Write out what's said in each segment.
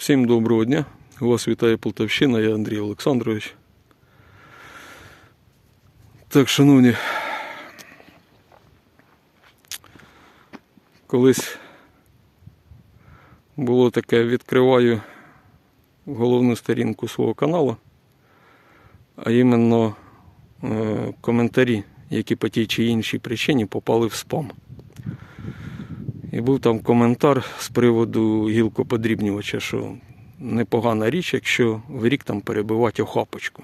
Всім доброго дня. Вас вітає Полтавщина, я Андрій Олександрович. Так, шановні, колись було таке, відкриваю головну сторінку свого каналу, а іменно е, коментарі, які по тій чи іншій причині попали в спам. І був там коментар з приводу гілкоподрібнювача, що непогана річ, якщо в рік там перебивати охапочку.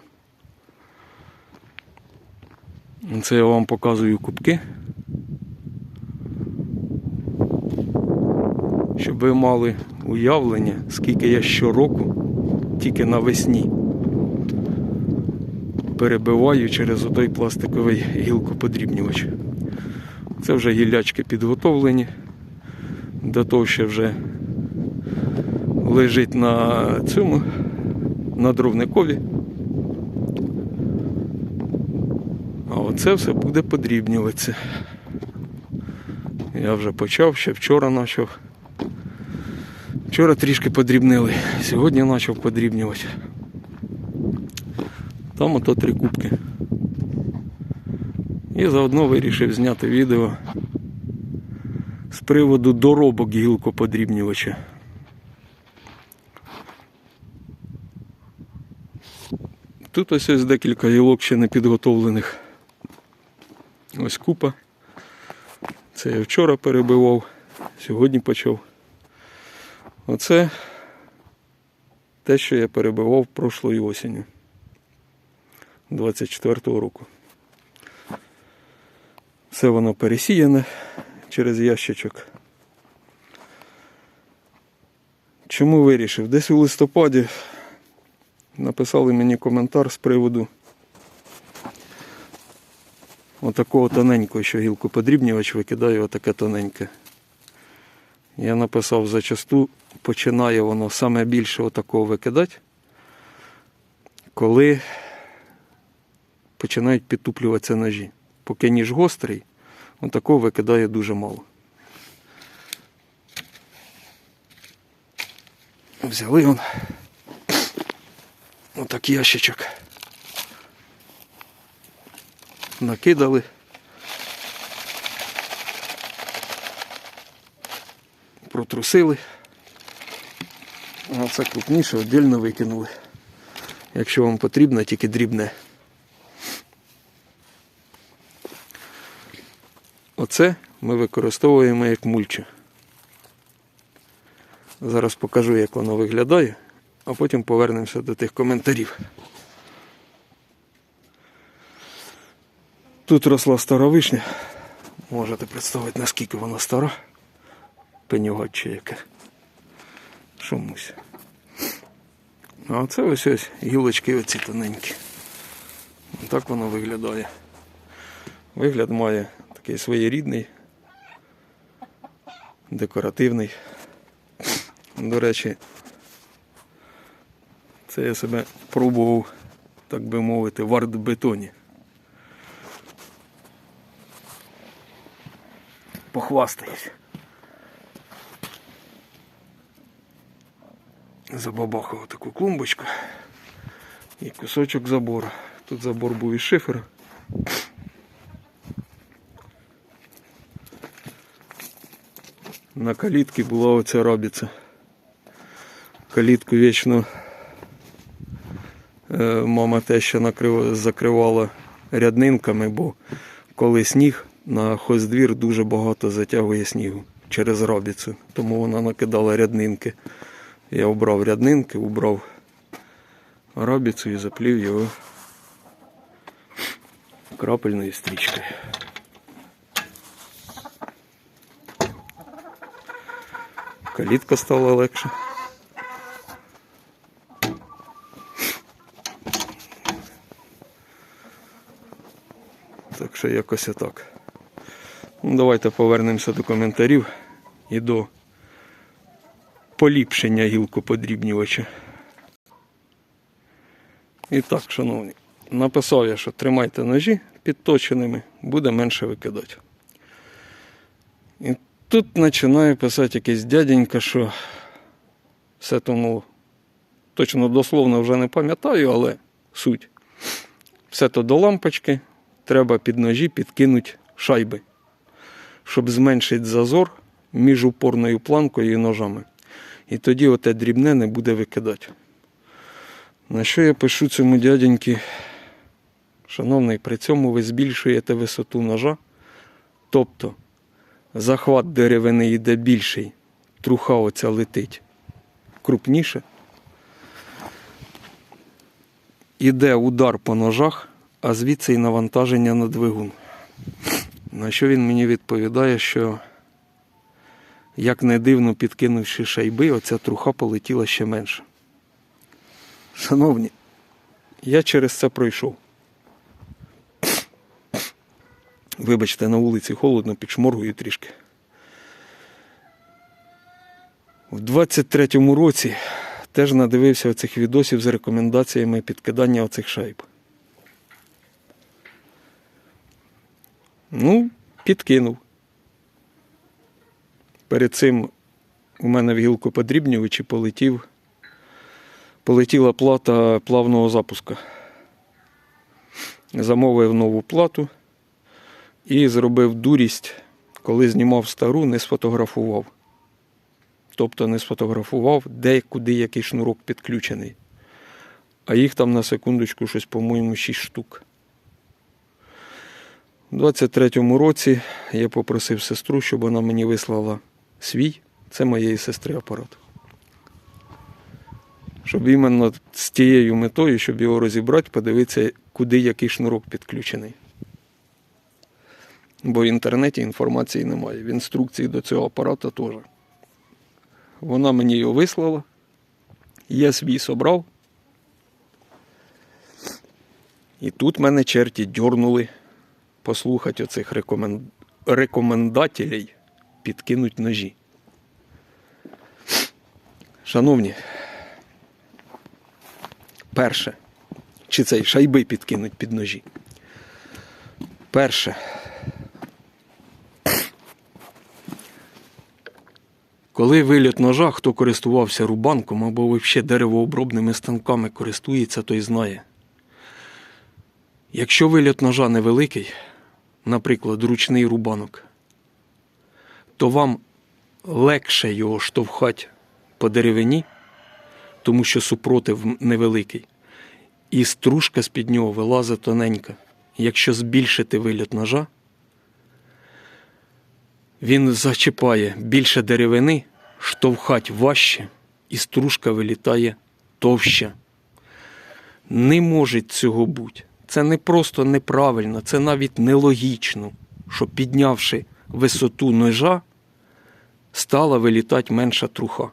Це я вам показую кубки. Щоб ви мали уявлення, скільки я щороку тільки навесні перебиваю через отой пластиковий гілкоподрібнювач. Це вже гіллячки підготовлені до того, що вже лежить на цьому, на дровникові. А оце все буде подрібнюватися. Я вже почав, ще вчора почав. Вчора трішки подрібнили, сьогодні почав подрібнювати. Там ото три кубки. І заодно вирішив зняти відео приводу доробок гілкоподрібнювача. Тут ось ось декілька гілок ще не підготовлених. Ось купа. Це я вчора перебивав, сьогодні почав. Оце те, що я перебивав прошлої осінню 24-го року. Все воно пересіяне через ящичок. Чому вирішив? Десь у листопаді написали мені коментар з приводу отакого тоненького, що гілку подрібнювач викидає отаке тоненьке. Я написав зачасту, починає воно саме більше отакого викидати, коли починають підтуплюватися ножі. Поки ніж гострий, отакого викидає дуже мало. Взяли он отак ящичок. Накидали. Протрусили. А це крупніше віддільно викинули. Якщо вам потрібно, тільки дрібне. Оце ми використовуємо як мульчу. Зараз покажу, як воно виглядає, а потім повернемося до тих коментарів. Тут росла стара вишня. Можете представити, наскільки вона стара. Пенюгаче яке. Шумусь. А це ось ось гілочки оці тоненькі. Так воно виглядає. Вигляд має такий своєрідний, декоративний. До речі, це я себе пробував, так би мовити, в артбетоні. Похвастаюсь. Забабахав таку клумбочку і кусочок забору. Тут забор був із шифера. На калітці була оця рабіця. Калітку вічно е, мама теща накрив, закривала ряднинками, бо коли сніг на хоздвір дуже багато затягує снігу через рабіцю. Тому вона накидала ряднинки. Я обрав ряднинки, убрав рабіцю і заплів його крапельною стрічкою. Калітка стала легше. Так що якось отак. Ну, давайте повернемося до коментарів і до поліпшення гілкоподрібнювача. І так, шановні, написав я, що тримайте ножі підточеними, буде менше викидати. І тут починає писати якийсь дяденька, що Все тому точно дословно вже не пам'ятаю, але суть. Все то до лампочки, треба під ножі підкинути шайби, щоб зменшити зазор між упорною планкою і ножами. І тоді оте дрібне не буде викидати. На що я пишу цьому дяденьки? Шановний, при цьому ви збільшуєте висоту ножа. Тобто захват деревини йде більший, труха оця летить крупніше. Іде удар по ножах, а звідси і навантаження на двигун. На що він мені відповідає, що як не дивно підкинувши шайби, оця труха полетіла ще менше. Шановні, я через це пройшов. Вибачте, на вулиці холодно, підшморгую трішки. У 23-му році теж надивився оцих відосів з рекомендаціями підкидання оцих шайб. Ну, підкинув. Перед цим у мене в гілку подрібнювачі полетів, полетіла плата плавного запуска. Замовив нову плату і зробив дурість, коли знімав стару, не сфотографував. Тобто не сфотографував, де куди який шнурок підключений. А їх там на секундочку щось, по-моєму, 6 штук. У 23-му році я попросив сестру, щоб вона мені вислала свій, це моєї сестри апарат. Щоб іменно з тією метою, щоб його розібрати, подивитися, куди який шнурок підключений. Бо в інтернеті інформації немає. В інструкції до цього апарата теж. Вона мені його вислала. Я свій собрав. І тут мене черті дьорнули послухати оцих рекомен... рекомендателей підкинуть ножі. Шановні, перше, чи цей шайби підкинуть під ножі. Перше. Коли виліт ножа, хто користувався рубанком або взагалі деревообробними станками користується, той знає. Якщо виліт ножа невеликий, наприклад, ручний рубанок, то вам легше його штовхати по деревині, тому що супротив невеликий, і стружка з-під нього вилазить тоненька. Якщо збільшити виліт ножа, він зачіпає більше деревини, штовхать важче, і стружка вилітає товща. Не може цього бути. Це не просто неправильно, це навіть нелогічно, що піднявши висоту ножа, стала вилітати менша труха.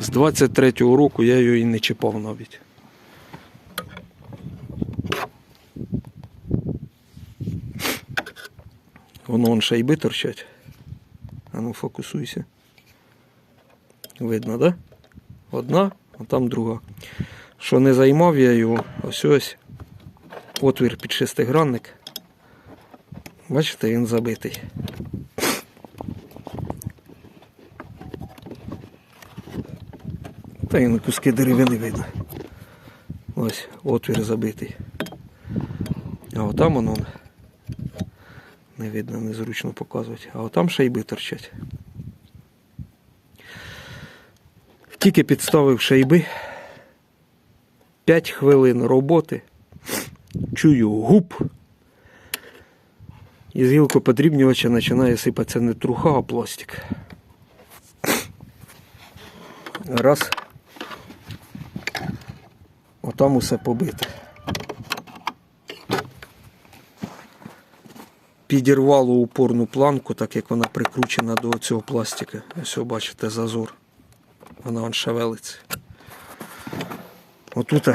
З 23-го року я і не чіпав навіть. Воно вон шайби торчать. А ну фокусуйся. Видно, да? Одна, а там друга. Що не займав я його, ось ось отвір під шестигранник. Бачите, він забитий. Та й на куски деревини видно. Ось отвір забитий. А отам воно не видно, незручно показувати. А отам шайби торчать. Тільки підставив шайби. 5 хвилин роботи. Чую гуп. І з гілкоподрібнювача починає сипатися не труха, а пластик. Раз. Отам усе побите. Підірвало упорну планку, так як вона прикручена до цього пластика. Ось ви бачите зазор. Вона вон шевелиться. Отут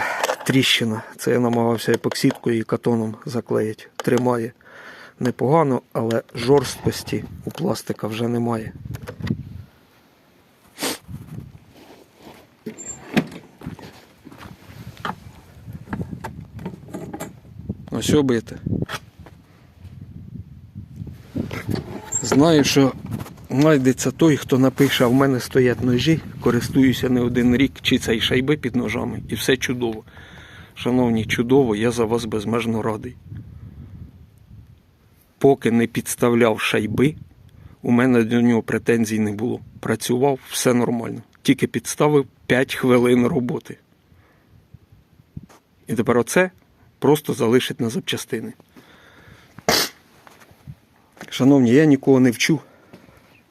тріщина. Це я намагався епоксидкою і катоном заклеїти. Тримає непогано, але жорсткості у пластика вже немає. Ось обите. Знаю, що знайдеться той, хто напише, а в мене стоять ножі, користуюся не один рік, чи це й шайби під ножами, і все чудово. Шановні, чудово, я за вас безмежно радий. Поки не підставляв шайби, у мене до нього претензій не було. Працював, все нормально. Тільки підставив 5 хвилин роботи. І тепер оце просто залишить на запчастини. Шановні, я нікого не вчу.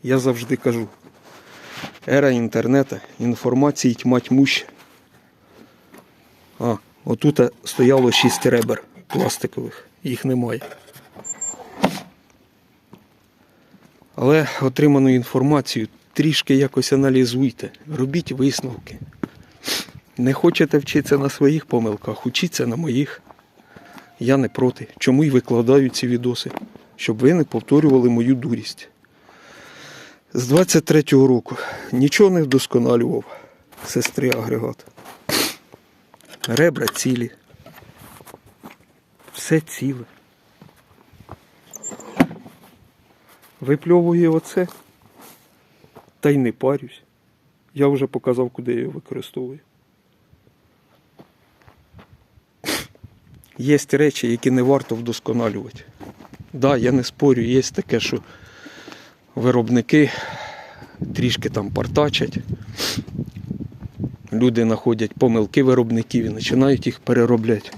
Я завжди кажу. Ера інтернету, інформації тьма тьмуща. А, отут стояло 6 ребер пластикових, їх немає. Але отриману інформацію трішки якось аналізуйте, робіть висновки. Не хочете вчитися на своїх помилках, учіться на моїх. Я не проти. Чому й викладаю ці відоси? Щоб ви не повторювали мою дурість. З 23-го року нічого не вдосконалював сестри агрегат. Ребра цілі. Все ціле. Випльовую оце. Та й не парюсь. Я вже показав, куди я його використовую. Є речі, які не варто вдосконалювати. Да, я не спорю, є таке, що виробники трішки там партачать. Люди знаходять помилки виробників і починають їх переробляти.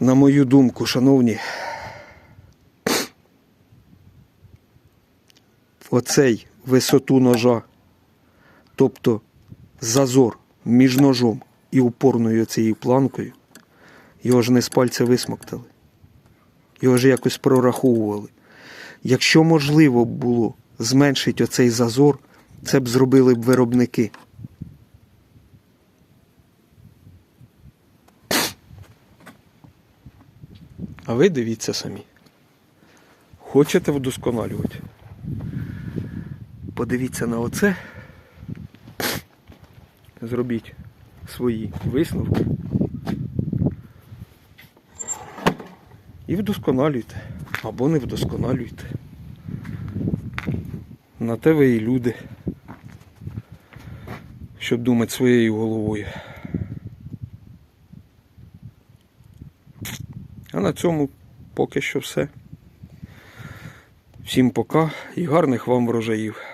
На мою думку, шановні, оцей висоту ножа, тобто зазор між ножом і упорною цією планкою, його ж не з пальця висмоктали. Його ж якось прораховували. Якщо можливо було зменшити оцей зазор, це б зробили б виробники. А ви дивіться самі. Хочете вдосконалювати? Подивіться на оце. Зробіть свої висновки. І вдосконалюйте. Або не вдосконалюйте. На те ви і люди. Щоб думати своєю головою. А на цьому поки що все. Всім пока і гарних вам врожаїв.